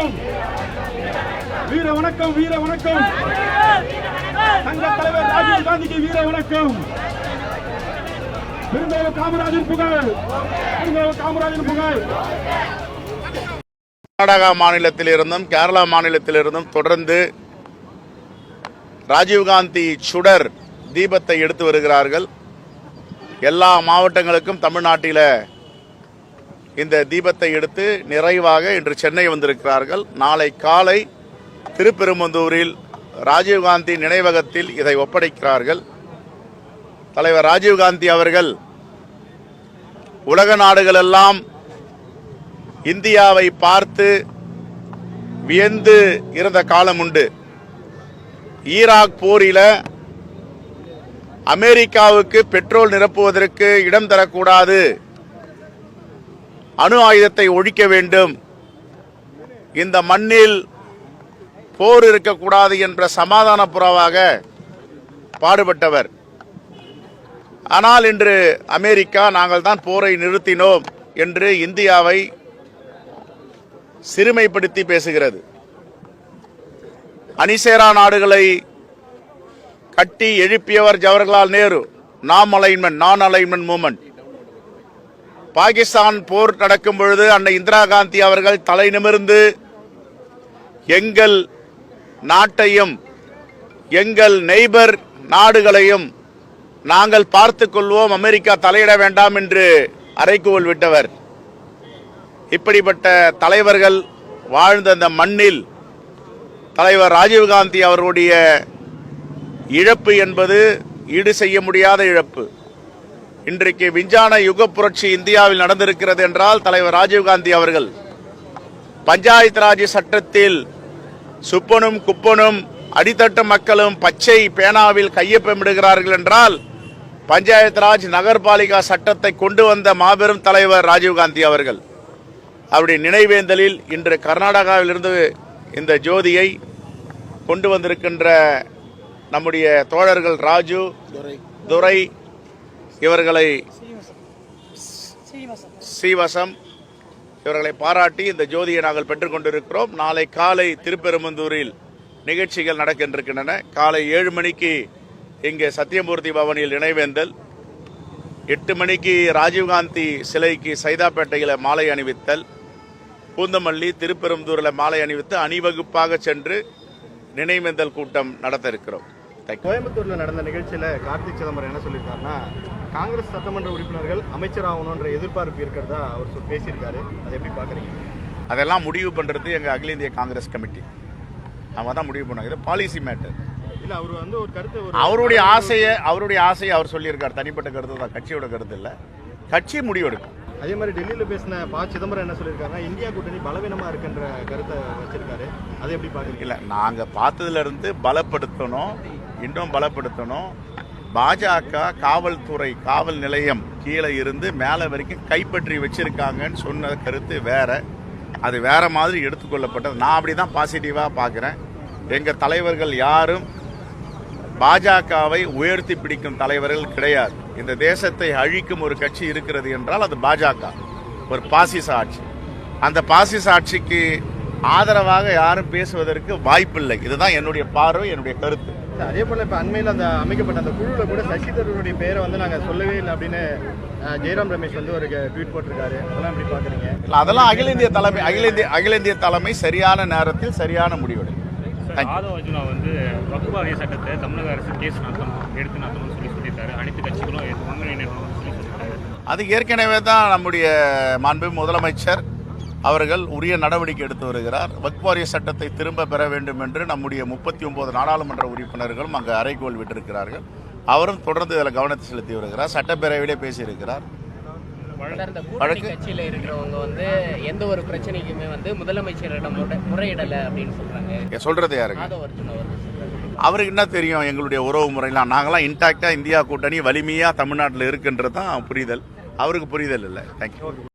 வணக்கம். வீர வணக்கம் வீர வணக்கம். சங்க தலைவர் ராஜீவ் காந்திக்கு வீர வணக்கம். பெருந்தேவ காமராஜன் புகழ். பெருந்தேவ காமராஜன் புகழ். கர்நாடகா மாநிலத்திலிருந்தும் கேரளா மாநிலத்திலிருந்தும் தொடர்ந்து ராஜீவ்காந்தி சுடர் தீபத்தை எடுத்து வருகிறார்கள். எல்லா மாவட்டங்களுக்கும் தமிழ்நாட்டில இந்த தீபத்தை எடுத்து நிறைவாக இன்று சென்னை வந்திருக்கிறார்கள். நாளை காலை திருப்பெரும்புதூரில் ராஜீவ்காந்தி நினைவகத்தில் இதை ஒப்படைக்கிறார்கள். தலைவர் ராஜீவ்காந்தி அவர்கள் உலக நாடுகளெல்லாம் இந்தியாவை பார்த்து வியந்து இருந்த காலம் உண்டு. ஈராக் போரில அமெரிக்காவுக்கு பெட்ரோல் நிரப்புவதற்கு இடம் தரக்கூடாது. அணு ஆயுதத்தை ஒழிக்க வேண்டும். இந்த மண்ணில் போர் இருக்கக்கூடாது என்ற சமாதான புறாவாக பாடுபட்டவர். ஆனால் இன்று அமெரிக்கா நாங்கள் தான் போரை நிறுத்தினோம் என்று இந்தியாவை சிறுமைப்படுத்தி பேசுகிறது. அணிசேரா நாடுகளை கட்டி எழுப்பியவர் ஜவஹர்லால் நேரு. நாம் அலைன்மெண்ட் நான் அலைன்மெண்ட் மூமெண்ட் பாகிஸ்தான் போர் நடக்கும் பொழுது அன்னை இந்திரா காந்தி அவர்கள் தலை நிமிர்ந்து எங்கள் நாட்டையும் எங்கள் நெய்பர் நாடுகளையும் நாங்கள் பார்த்து கொள்வோம் அமெரிக்கா தலையிட வேண்டாம் என்று அறைகூவல் விட்டவர். இப்படிப்பட்ட தலைவர்கள் வாழ்ந்த அந்த மண்ணில் தலைவர் ராஜீவ்காந்தி அவர்களுடைய இழப்பு என்பது ஈடு செய்ய முடியாத இழப்பு. இன்றைக்கு விஞ்ஞான யுக புரட்சி இந்தியாவில் நடந்திருக்கிறது என்றால் தலைவர் ராஜீவ்காந்தி அவர்கள் பஞ்சாயத்து ராஜ் சட்டத்தில் சுப்பனும் குப்பனும் அடித்தட்டு மக்களும் பச்சை பேனாவில் கையொப்பமிடுகிறார்கள் என்றால் பஞ்சாயத்து ராஜ் நகர்பாலிகா சட்டத்தை கொண்டு வந்த மாபெரும் தலைவர் ராஜீவ்காந்தி அவர்கள். அவருடைய நினைவேந்தலில் இன்று கர்நாடகாவிலிருந்து இந்த ஜோதியை கொண்டு வந்திருக்கின்ற நம்முடைய தோழர்கள் ராஜு துரை இவர்களை சீவசம். இவர்களை பாராட்டி இந்த ஜோதியை நாங்கள் பெற்றுக்கொண்டிருக்கிறோம் நாளை காலை திருப்பெரும்புந்தூரில் நிகழ்ச்சிகள் நடக்கின்றிருக்கின்றன. காலை ஏழு மணிக்கு இங்கே சத்தியமூர்த்தி பவனில் நினைவேந்தல். எட்டு மணிக்கு ராஜீவ்காந்தி சிலைக்கு சைதாப்பேட்டையில் மாலை அணிவித்தல். பூந்தமல்லி திருப்பெரும்புதூரில் மாலை அணிவித்து அணிவகுப்பாக சென்று நினைவேந்தல் கூட்டம் நடத்த இருக்கிறோம் கோயம்புத்தூர்ல நடந்த நிகழ்ச்சியில கார்த்திக் சிதம்பரம் என்ன சொல்லியிருக்காருன்னா காங்கிரஸ் சட்டமன்ற உறுப்பினர்கள் அமைச்சர் ஆகணுன்ற எதிர்பார்ப்பு இருக்கிறதா அவர் பேசியிருக்காரு. அதை எப்படி பாக்குறீங்க அதெல்லாம் முடிவு பண்றது எங்க அகில இந்திய காங்கிரஸ் கமிட்டி. அவங்க தான் முடிவு பண்ணாங்க இது பாலிசி மேட்டர் இல்ல அவர் வந்து ஒரு கருத்து ஒரு அவருடைய ஆசையை அவருடைய ஆசையை அவர் சொல்லியிருக்கார். தனிப்பட்ட கருத்து தான். கட்சியோட கருத்து இல்லை. கட்சி முடிவெடுக்கும். அதே மாதிரி டெல்லியில பேசின ப. சிதம்பரம் என்ன சொல்லியிருக்காருன்னா இந்தியா கூட்டணி பலவீனமா இருக்குன்ற கருத்தை வச்சிருக்காரு. அதை எப்படி பாக்குறீங்க இல்லை நாங்கள் பார்த்ததுல இருந்து பலப்படுத்தணும். இன்னும் பலப்படுத்தணும். பாஜக காவல்துறை காவல் நிலையம் கீழே இருந்து மேலே வரைக்கும் கைப்பற்றி வச்சுருக்காங்கன்னு சொன்ன கருத்து வேறு. அது வேற மாதிரி எடுத்துக்கொள்ளப்பட்டது. நான் அப்படி தான் பாசிட்டிவாக பார்க்குறேன். எங்கள் தலைவர்கள் யாரும் பாஜகவை உயர்த்தி பிடிக்கும் தலைவர்கள் கிடையாது. இந்த தேசத்தை அழிக்கும் ஒரு கட்சி இருக்கிறது என்றால் அது பாஜக. ஒரு பாசிச ஆட்சி. அந்த பாசிச ஆட்சிக்கு ஆதரவாக யாரும் பேசுவதற்கு வாய்ப்பில்லை. இதுதான் என்னுடைய பார்வை என்னுடைய கருத்து. அதே போல இப்ப அண்மையில் அந்த அமைக்கப்பட்ட அந்த குழுல கூட சசி தரூருடைய பெயரை வந்து நாங்க சொல்லவே இல்லை அப்படின்னு ஜெயராம் ரமேஷ் வந்து ஒரு ட்வீட் போட்டிருக்காரு. அதெல்லாம் எப்படி பாக்குறீங்க? இல்ல, அதெல்லாம் அகில இந்திய தலைமை அகில இந்திய அகில இந்திய தலைமை சரியான நேரத்தில் சரியான you. ஆதவ அர்ஜுனா வந்து வகுப்பு வகை சட்டத்தை தமிழக அரசு கேஸ் நடத்தணும் எடுத்து நடத்தணும்னு சொல்லி சொல்லியிருக்காரு. அனைத்து கட்சிகளும் ஒன்றிணைக்கணும்னு சொல்லி சொல்லியிருக்காரு. அது ஏற்கனவே தான் நம்முடைய மாண்பு முதலமைச்சர் அவர்கள் உரிய நடவடிக்கை எடுத்து வருகிறார். வக்வாரிய சட்டத்தை திரும்ப பெற வேண்டும் என்று நம்முடைய முப்பத்தி ஒன்பது நாடாளுமன்ற உறுப்பினர்களும் அங்கு அறைகோல் விட்டிருக்கிறார்கள். அவரும் தொடர்ந்து இதில் கவனத்தை செலுத்தி வருகிறார். சட்டப்பேரவையிலே பேசியிருக்கிறார். வழக்கு- கட்சியில இருக்கிறவங்க வந்து எந்த ஒரு பிரச்சனைக்குமே வந்து முதலமைச்சரிடம் முறை- முறையிடல அப்படின்னு சொல்றாங்க. சொல்றது யாருங்க அவருக்கு என்ன தெரியும்? எங்களுடைய உறவு முறையெல்லாம். நாங்களாம் இன்டாக்டா இந்தியா கூட்டணி வலிமையா தமிழ்நாட்டில் இருக்குன்றது தான் புரிதல். அவருக்கு புரிதல் இல்லை. தேங்க்யூ